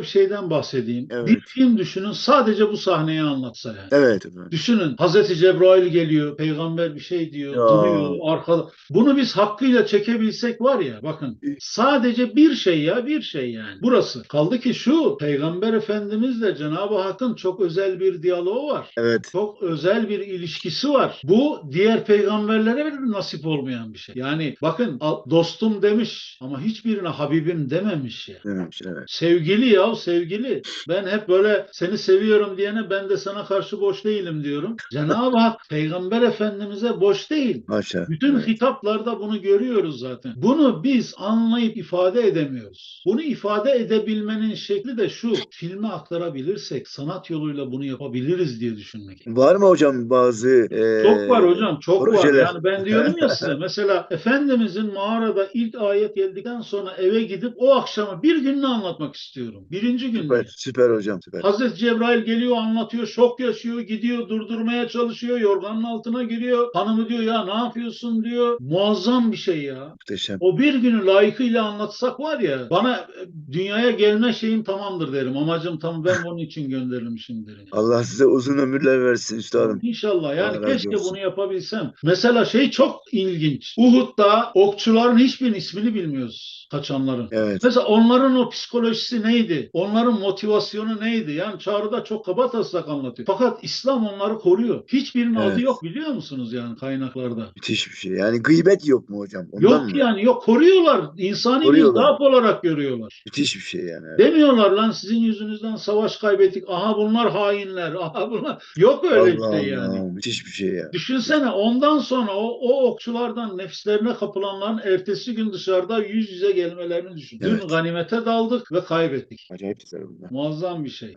bir şeyden bahsedeyim. Evet. Bir film düşünün sadece bu sahneyi anlatsa yani. Evet efendim. Düşünün Hazreti Cebrail geliyor, peygamber bir şey diyor, Ya. duruyor arkada. Bunu biz hakkıyla çekebilsek var ya bakın sadece bir şey ya bir şey yani. Burası. Kaldı ki şu peygamber efendimizle Cenab-ı Hakk'ın çok özel bir diyaloğu var. Evet. Çok özel bir ilişkisi var. Bu diğer peygamberlere bile nasip olmayan bir şey. Yani bakın dostum demiş ama hiçbirine Habibim dememiş ya. Dememiş evet. Sevgili ya sevgili. Ben hep böyle seni seviyorum diyene ben de sana karşı boş değilim diyorum. Cenab-ı Hak peygamber efendimize boş değil. Haşa. Bütün Evet. hitaplarda bunu görüyoruz zaten. Bunu biz anlayıp ifade edemiyoruz. Bunu ifade edebilmenin şekli de şu. Filme aktarabilirsek sanat yoluyla bunu yapabiliriz diye düşünmek. Var mı hocam bazı e, Çok var hocam, çok var. projeler? Yani ben diyorum ya size mesela Efendimizin mağarada ilk ayet geldikten sonra eve gidip o akşamı bir gününü anlatmak istiyorum. Birinci gün. Süper, süper hocam süper. Hazreti Cebrail geliyor anlatıyor, şok yaşıyor, gidiyor durdurmaya çalışıyor, yorganın altına giriyor. Hanımı diyor ya ne yapıyorsun diyor. Muazzam bir şey ya. Muhteşem. O bir günü layıkıyla anlatsak var ya bana dünyaya gelme şeyim tamamdır derim. Amacım tam ben bunun için gönderilmişim derim. Allah size uzun ömürler versin üstadım. İnşallah yani Allah keşke bunu yapabilsem. Mesela şey çok ilginç. Uhud'da okçuların hiçbirinin ismini bilmiyoruz kaçanların. Evet. Mesela onların o psikolojisi neydi? Onların motivasyonu neydi? Yani çağrıda çok kaba taslak anlatıyor. Fakat İslam onları koruyor. Hiçbirinin Evet. adı yok biliyor musunuz yani kaynaklarda? Müthiş bir şey. Yani gıybet yok mu hocam? Ondan yok mı? yani yok koruyorlar. İnsani bir Koruyorlar. zaaf olarak görüyorlar. Müthiş bir şey yani. evet. Demiyorlar lan sizin yüzünüzden savaş kaybettik. Aha bunlar hainler. Aha bunlar. Yok öyle Allah bir şey yani. Allah, Müthiş bir şey ya. Düşünsene ondan sonra o, o okçulardan nefislerine kapılanların ertesi gün dışarıda yüz yüze gelmelerini düşün. Dün Evet. ganimete daldık ve kaybettik. Acayip güzel bunlar. Muazzam bir şey.